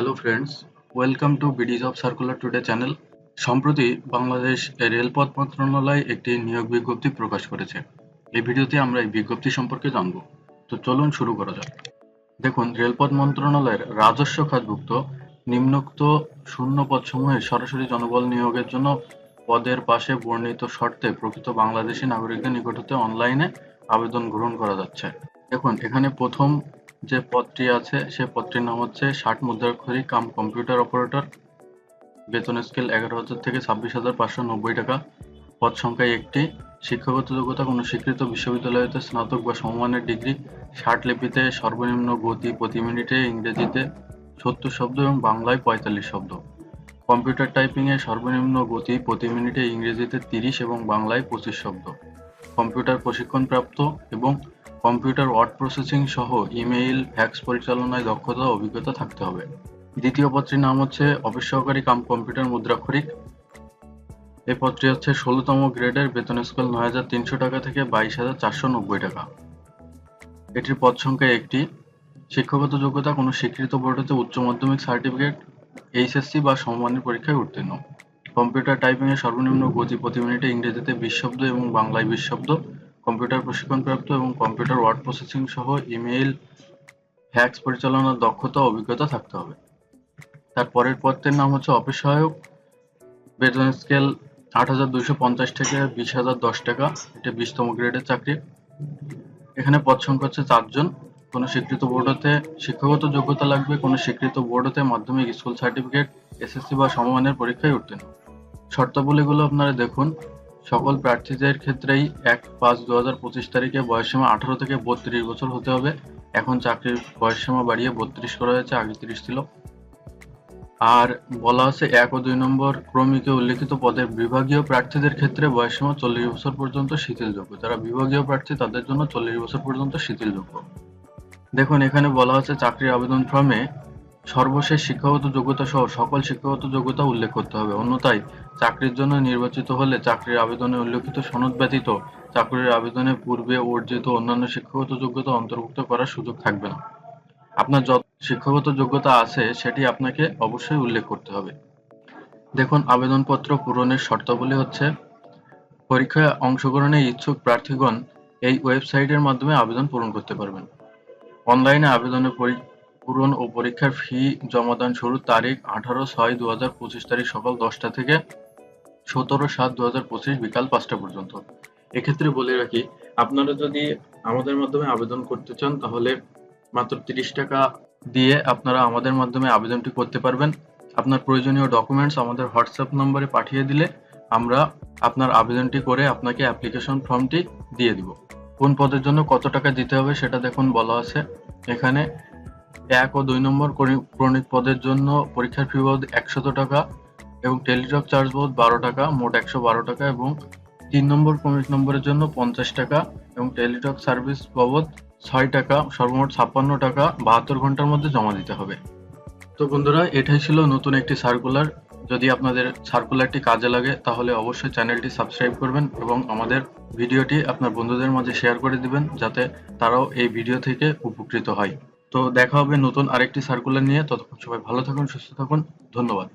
Hello friends welcome to BDs of circular today channel সম্প্রতি বাংলাদেশ রেলপথ মন্ত্রণালয় একটি নিয়োগ বিজ্ঞপ্তি প্রকাশ করেছে। এই ভিডিওতে আমরা এই বিজ্ঞপ্তি সম্পর্কে জানব। তো চলুন শুরু করা যাক। দেখুন, রেলপথ মন্ত্রণালয়ের রাজস্ব খাতভুক্ত নিম্নোক্ত শূন্য পদসমূহে সরাসরি জনবল নিয়োগের জন্য পদের পাশে বর্ণিত শর্তে প্রকৃত বাংলাদেশি নাগরিকদের নিকট হতে অনলাইনে আবেদন গ্রহণ করা যাচ্ছে। দেখুন, এখানে প্রথম যে পদটি আছে, সে পদটির নাম হচ্ছে ষাট মুদ্রাক্ষরিক কাম কম্পিউটার অপারেটর। বেতন স্কেল এগারো হাজার থেকে ছাব্বিশ হাজার পাঁচশো নব্বই টাকা। পদ সংখ্যায় একটি। শিক্ষাগত যোগ্যতা কোনো স্বীকৃত বিশ্ববিদ্যালয়তে স্নাতক বা সমমানের ডিগ্রি। ষাট লিপিতে সর্বনিম্ন গতি প্রতি মিনিটে ইংরেজিতে সত্তর শব্দ এবং বাংলায় পঁয়তাল্লিশ শব্দ। কম্পিউটার টাইপিংয়ে সর্বনিম্ন গতি প্রতি মিনিটে ইংরেজিতে তিরিশ এবং বাংলায় পঁচিশ শব্দ। কম্পিউটার প্রশিক্ষণপ্রাপ্ত এবং কম্পিউটার, ওয়ার্ড প্রসেসিং সহ ইমেইল, ফ্যাক্স পরিচালনায় দক্ষতা ও অভিজ্ঞতা থাকতে হবে। দ্বিতীয় পত্রটির নাম হচ্ছে অফিস সহকারী কাম কম্পিউটার মুদ্রাক্ষরিক এই পদটি হচ্ছে ষোলোতম গ্রেডের বেতন স্কেল নয় হাজার তিনশো টাকা থেকে বাইশ হাজার চারশো নব্বই টাকা। এটির পদ সংখ্যা একটি। শিক্ষাগত যোগ্যতা কোনো স্বীকৃত বোর্ড হতে উচ্চ মাধ্যমিক সার্টিফিকেট, এইচএসসি বা সমমানের পরীক্ষায় উত্তীর্ণ। কম্পিউটার টাইপিংয়ে সর্বনিম্ন গতি প্রতি মিনিটে ইংরেজিতে বিশ শব্দ এবং বাংলায় বিশ শব্দ। কম্পিউটার প্রশিক্ষণপ্রাপ্ত এবং কম্পিউটার ওয়ার্ড প্রসেসিং সহ ইমেইল, ফ্যাক্স পরিচালনার দক্ষতা অভিজ্ঞতা থাকতে হবে। তার পরের নাম হচ্ছে অফিস সহায়ক। বেতন স্কেল আট হাজার দুইশো পঞ্চাশ থেকে বিশ হাজার দশ টাকা। এটা বিশতম গ্রেডের চাকরি। এখানে পদ সংখ্যা হচ্ছে চারজন। কোনো স্বীকৃত বোর্ড হতে শিক্ষাগত যোগ্যতা লাগবে, কোনো স্বীকৃত বোর্ড হতে মাধ্যমিক স্কুল সার্টিফিকেট, এসএসসি বা সমমানের পরীক্ষায় উত্তীর্ণ। শর্তাবলীগুলো আপনারা দেখুন। সকল প্রার্থীদের ক্ষেত্রেই এক পাঁচ দু হাজার পঁচিশ তারিখে বয়সসীমা আঠারো থেকে বত্রিশ বছর হতে হবে। এখন চাকরির বয়সসীমা বাড়িয়ে বত্রিশ করা হয়েছে, আগে তিরিশ ছিল। আর বলা আছে এক ও দুই নম্বর ক্রমিকে উল্লেখিত পদের বিভাগীয় প্রার্থীদের ক্ষেত্রে বয়সসীমা চল্লিশ বছর পর্যন্ত শিথিলযোগ্য। যারা বিভাগীয় প্রার্থী, তাদের জন্য চল্লিশ বছর পর্যন্ত শিথিলযোগ্য। দেখুন, এখানে বলা আছে চাকরির আবেদন ফর্মে সর্বশেষ শিক্ষাগত যোগ্যতা সহ সকল শিক্ষাগত যোগ্যতা উল্লেখ করতে হবে। অন্যথায় চাকরির জন্য নির্বাচিত হলে চাকরির আবেদনে উল্লেখিত সনদ ব্যতীত চাকরির আবেদনে পূর্বে অর্জিত অন্যান্য শিক্ষাগত যোগ্যতা অন্তর্ভুক্ত করার সুযোগ থাকবে না। আপনার যত শিক্ষাগত যোগ্যতা আছে, সেটি আপনাকে অবশ্যই উল্লেখ করতে হবে। দেখুন, আবেদনপত্র পূরণের শর্তাবলী হচ্ছে, পরীক্ষায় অংশগ্রহণে ইচ্ছুক প্রার্থীগণ এই ওয়েবসাইটের মাধ্যমে আবেদন পূরণ করতে পারবেন। অনলাইনে আবেদনের পূরণ ও পরীক্ষার ফি জমাদান শুরুর তারিখ আঠারো ছয় দু হাজার পঁচিশ তারিখ সকাল দশটা থেকে সতেরো সাত দু হাজার পঁচিশ বিকাল পাঁচটা পর্যন্ত। এক্ষেত্রে বলে রাখি, আপনারা যদি আমাদের মাধ্যমে আবেদন করতে চান, তাহলে মাত্র তিরিশ টাকা দিয়ে আপনারা আমাদের মাধ্যমে আবেদনটি করতে পারবেন। আপনার প্রয়োজনীয় ডকুমেন্টস আমাদের হোয়াটসঅ্যাপ নম্বরে পাঠিয়ে দিলে আমরা আপনার আবেদনটি করে আপনাকে অ্যাপ্লিকেশন ফর্মটি দিয়ে দিব। কোন পদের জন্য কত টাকা দিতে হবে সেটা দেখুন বলা আছে। এখানে এক ও দুই নম্বর ক্রনিক পদের জন্য পরীক্ষার ফি বাবদ একশত টাকা এবং টেলিটক চার্জ বাবদ বারো টাকা, মোট একশো বারো টাকা এবং তিন নম্বর ক্রমিক নম্বরের জন্য পঞ্চাশ টাকা এবং টেলিটক সার্ভিস বাবদ ছয় টাকা, সর্বমোট ছাপ্পান্ন টাকা বাহাত্তর ঘণ্টার মধ্যে জমা দিতে হবে। তো বন্ধুরা, এটাই ছিল নতুন একটি সার্কুলার যদি আপনাদের সার্কুলারটি কাজে লাগে, তাহলে অবশ্যই চ্যানেলটি সাবস্ক্রাইব করবেন এবং আমাদের ভিডিওটি আপনার বন্ধুদের মাঝে শেয়ার করে দিবেন, যাতে তারাও এই ভিডিও থেকে উপকৃত হয়। তো দেখা হবে নতুন আরেকটি সার্কুলার নিয়ে। ততক্ষণ সবাই ভালো থাকুন সুস্থ থাকুন। ধন্যবাদ।